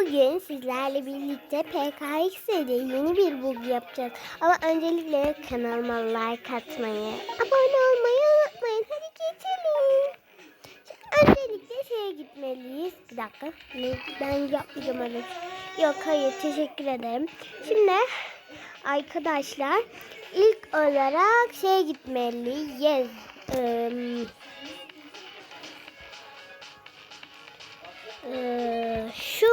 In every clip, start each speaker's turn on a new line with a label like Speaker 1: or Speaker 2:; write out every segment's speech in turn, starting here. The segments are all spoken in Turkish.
Speaker 1: Bugün sizlerle birlikte PKX'de yeni bir bug yapacağız. Ama öncelikle kanalıma like atmayı, abone olmayı unutmayın. Hadi geçelim. Öncelikle şeye gitmeliyiz. Bir dakika. Ben yapmayacağım öyle. Yok hayır teşekkür ederim. Şimdi arkadaşlar ilk olarak şeye gitmeliyiz. Ee, Ee, şu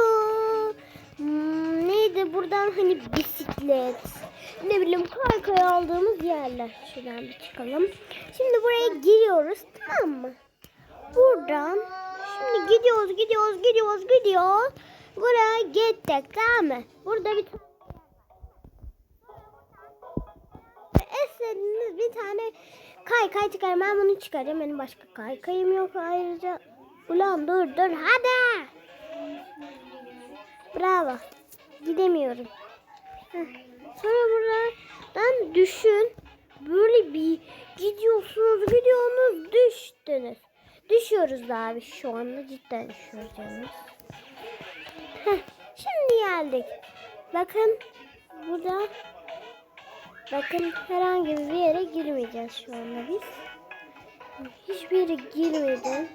Speaker 1: buradan hani bisiklet ne bileyim kaykay aldığımız yerler. Şuradan bir çıkalım. Şimdi buraya giriyoruz tamam mı? Buradan şimdi gidiyoruz gidiyoruz gidiyoruz gidiyoruz. Buraya gittik tamam mı? Burada bir tane istediğiniz bir tane kaykay çıkarım. Ben bunu çıkarayım. Benim başka kaykayım yok ayrıca. Ulan dur dur hadi. Bravo. Gidemiyorum. Sonra buradan düşün. Böyle bir gidiyorsunuz gidiyorsunuz düştünüz. Düşüyoruz abi şu anda cidden düşüyoruz yalnız. Şimdi geldik. Bakın burada Bakın herhangi bir yere girmeyeceğiz şu anda biz. Hiçbir yere girmeden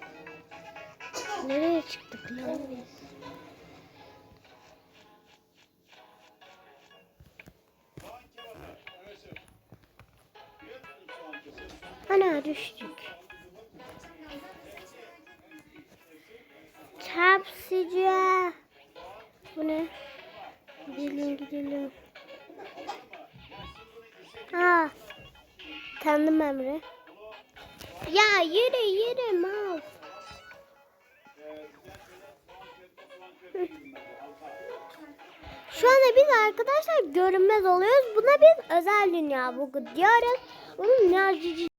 Speaker 1: nereye çıktık lan? Ana düştük. Çarpsıcı. Bu ne? Gidelim gidelim. Ha. Tanıdım Emre. Ya yürü yürü mal. Şu anda biz arkadaşlar görünmez oluyoruz. Buna biz özel dünya bugün diyoruz. Bunun enerji